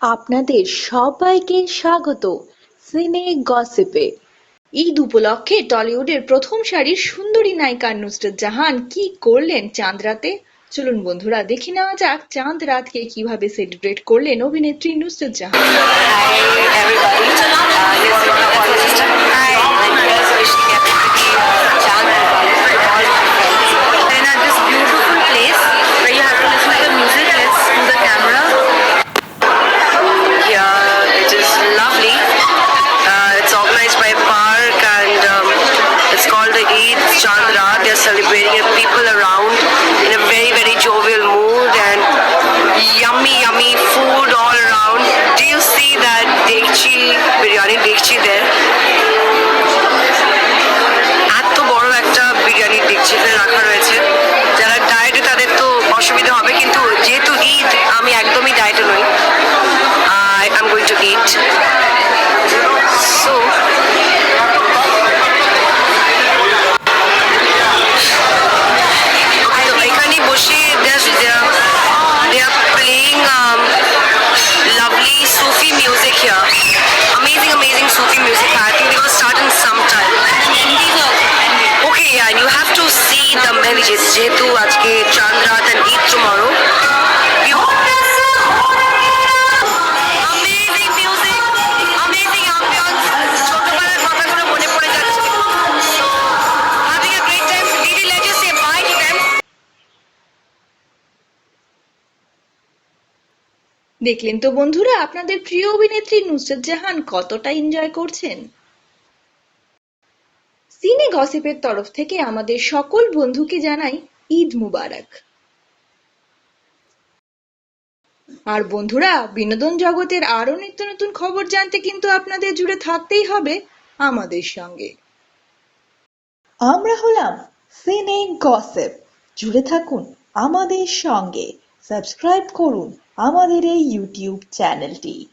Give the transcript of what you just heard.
আপনাদের সবাইকে স্বাগত সিনে গসিপে। ঈদ উপলক্ষে টলিউডের প্রথম সারির সুন্দরী নায়িকা নুসরত জাহান কি করলেন চাঁদ রাতে চলুন বন্ধুরা, দেখে নেওয়া যাক চাঁদ রাতকে কীভাবে সেলিব্রেট করলেন অভিনেত্রী Nusrat Jahan. Celebrating it. People around in a very very jovial mood and yummy yummy food all around. Do you see that dekchi biryani dekchi there? এত বড় অসুবিধা হবে কিন্তু যেহেতু ঈদ আমি একদমই ডায়েটে নই I am going to eat Us say bye to them. দেখলেন তো বন্ধুরা, আপনাদের প্রিয় অভিনেত্রী নুসরত জাহান কতটা এনজয় করছেন? সিনে গসিপের তরফ থেকে আমাদের সকল বন্ধুকে জানাই ঈদ মুবারক। আর বন্ধুরা, বিনোদন জগতের আরও নিত্য নতুন খবর জানতে কিন্তু আপনাদের জুড়ে থাকতেই হবে আমাদের সঙ্গে। আমরা হলাম সিনে গসিপ জুড়ে থাকুন আমাদের সঙ্গে। সাবস্ক্রাইব করুন আমাদের এই ইউটিউব চ্যানেলটি